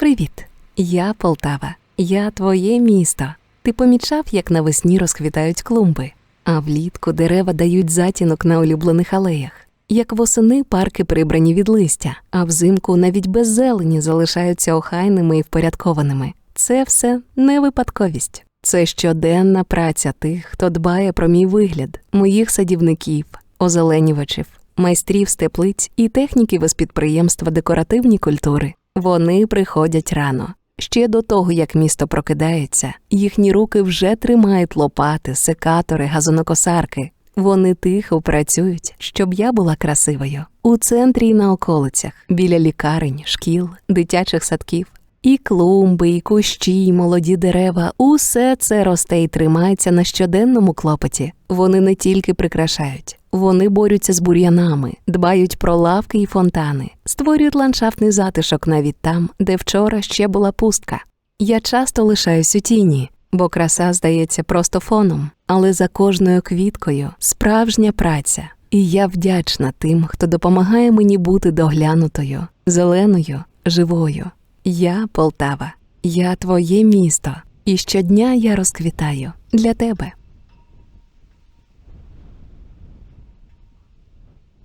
Привіт, я Полтава. Я твоє місто. Ти помічав, як навесні розквітають клумби, а влітку дерева дають затінок на улюблених алеях. Як восени парки прибрані від листя, а взимку навіть без зелені залишаються охайними і впорядкованими. Це все не випадковість. Це щоденна праця тих, хто дбає про мій вигляд, моїх садівників, озеленювачів, майстрів з теплиць і техніків із підприємства декоративні культури. Вони приходять рано. Ще до того, як місто прокидається, їхні руки вже тримають лопати, секатори, газонокосарки. Вони тихо працюють, щоб я була красивою. У центрі і на околицях, біля лікарень, шкіл, дитячих садків. І клумби, і кущі, і молоді дерева усе це росте і тримається на щоденному клопоті. Вони не тільки прикрашають, вони борються з бур'янами, дбають про лавки і фонтани, створюють ландшафтний затишок навіть там, де вчора ще була пустка. Я часто лишаюсь у тіні, бо краса здається просто фоном, але за кожною квіткою справжня праця. І я вдячна тим, хто допомагає мені бути доглянутою, зеленою, живою. Я Полтава, я твоє місто, і щодня я розквітаю для тебе.